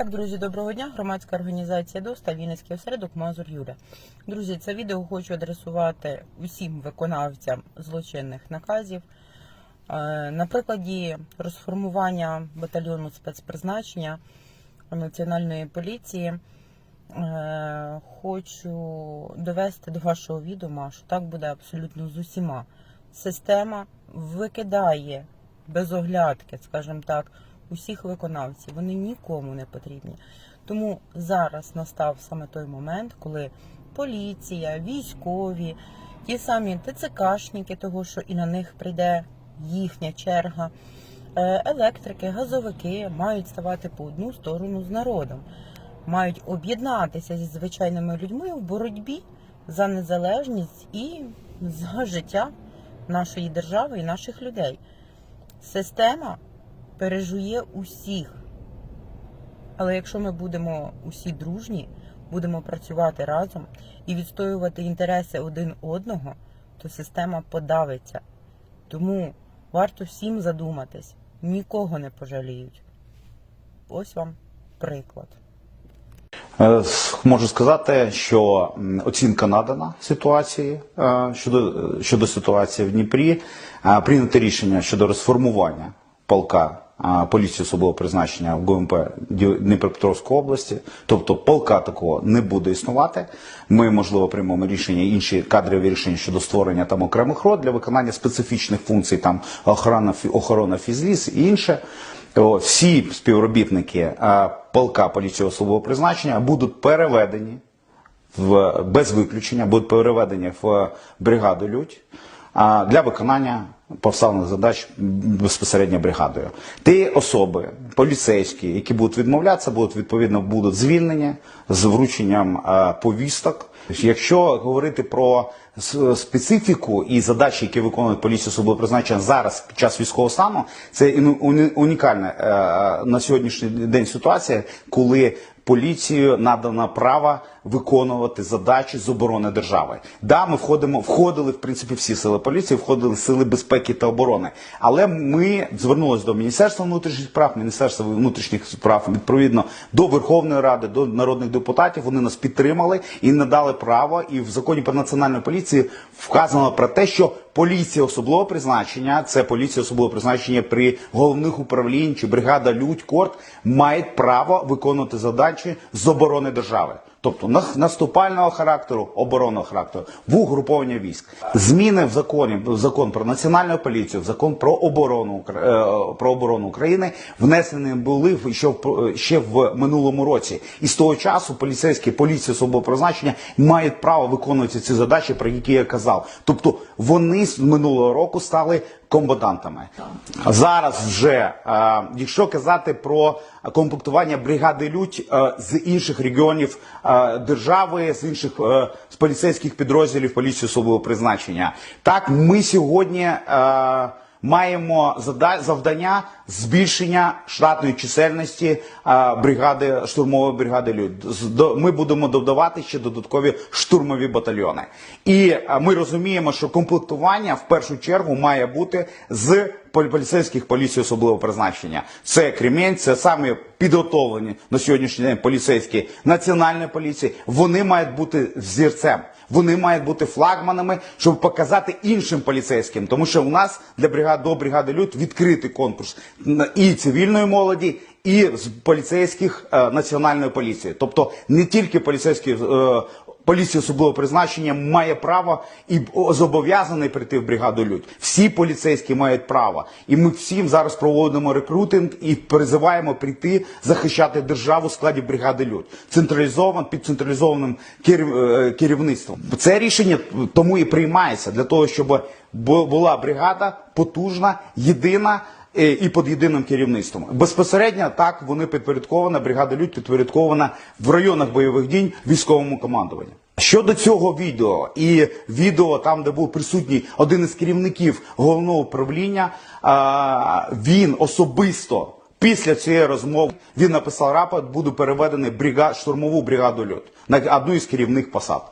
Так, друзі, доброго дня. Громадська організація ДОСТА, Вінницький осередок Мазур Юля. Друзі, це відео хочу адресувати усім виконавцям злочинних наказів. Е, На прикладі розформування батальйону спецпризначення Національної поліції е, хочу довести до вашого відома, що так буде абсолютно з усіма. Система викидає без оглядки, скажімо так, усіх виконавців. Вони нікому не потрібні. Тому зараз настав саме той момент, коли поліція, військові, ті самі ТЦКшники, того що і на них прийде їхня черга, е, електрики, газовики мають ставати по одну сторону з народом, мають об'єднатися зі звичайними людьми в боротьбі за незалежність і за життя нашої держави і наших людей. Система пережує усіх. Але якщо ми будемо усі дружні, будемо працювати разом і відстоювати інтереси один одного, то система подавиться. Тому варто всім задуматись, нікого не пожаліють. Ось вам приклад. Е, Можу сказати, що оцінка надана ситуації е, щодо, щодо ситуації в Дніпрі. Е, Прийнято рішення щодо розформування полка е, поліції особливого призначення в ГУМП Дніпропетровської області. Тобто полка такого не буде існувати. Ми, можливо, приймемо рішення, інші кадрові рішення щодо створення там окремих род для виконання специфічних функцій, там охорона, охорона фізліс і інше. О, всі співробітники полка поліції особового призначення будуть переведені в без виключення, будуть переведені в бригаду Людь для виконання поставлених задач безпосередньо бригадою. Ті особи, поліцейські, які будуть відмовлятися, будуть відповідно будуть звільнені з врученням е, повісток. Якщо говорити про специфіку і задачі, які виконують поліція особливого призначення зараз під час військового стану, це іну- унікальна е, на сьогоднішній день ситуація, коли поліцією надано право виконувати задачі з оборони держави. Да, ми входимо, входили в принципі всі сили поліції, входили сили безпеки та оборони. Але ми звернулися до Міністерства внутрішніх справ, Міністерства внутрішніх справ відповідно до Верховної Ради, до народних депутатів. Вони нас підтримали і надали право. І в законі про національну поліцію вказано про те, що поліція особливого призначення, це поліція особливого призначення при головних управлінь чи бригада Людь, мають право виконувати задачі з оборони держави. Тобто на- наступального характеру, оборонного характеру, в угруповання військ. Зміни в законі, в закон про національну поліцію, в закон про оборону е, про оборону України внесені були в- ще в, ще в минулому році. І з того часу поліцейські поліції особового призначення мають право виконувати ці задачі, про які я казав. Тобто вони з минулого року стали комбатантами. Зараз вже, е, якщо казати про комплектування бригади Людь е, з інших регіонів е, держави, з інших з поліцейських підрозділів поліції особового призначення, так ми сьогодні. Маємо завдання збільшення штатної чисельності бригади штурмової бригади люд. Ми будемо додавати ще додаткові штурмові батальйони. І ми розуміємо, що комплектування в першу чергу має бути з поліцейських поліцій особливого призначення. Це Кремінь, це саме підготовлені на сьогоднішній день поліцейські національної поліції. Вони мають бути взірцем. Вони мають бути флагманами, щоб показати іншим поліцейським, тому що у нас для бригад до бригади люд відкритий конкурс і цивільної молоді, і з поліцейських е, національної поліції. Тобто не тільки поліцейські е, поліція особливого призначення має право і зобов'язаний прийти в бригаду людь. Всі поліцейські мають право, і ми всім зараз проводимо рекрутинг і призиваємо прийти захищати державу в складі бригади людь. Централізован під централізованим е, керівництвом. Це рішення тому і приймається для того, щоб була бригада потужна, єдина. Е, І під єдиним керівництвом безпосередньо так вони підпорядкована. Бригада людь підпорядкована в районах бойових дій військовому командуванню. Щодо цього відео і відео там, де був присутній один із керівників головного управління, він особисто після цієї розмови він написав рапорт, буду переведений в брига- штурмову бригаду льот на одну із керівних посад.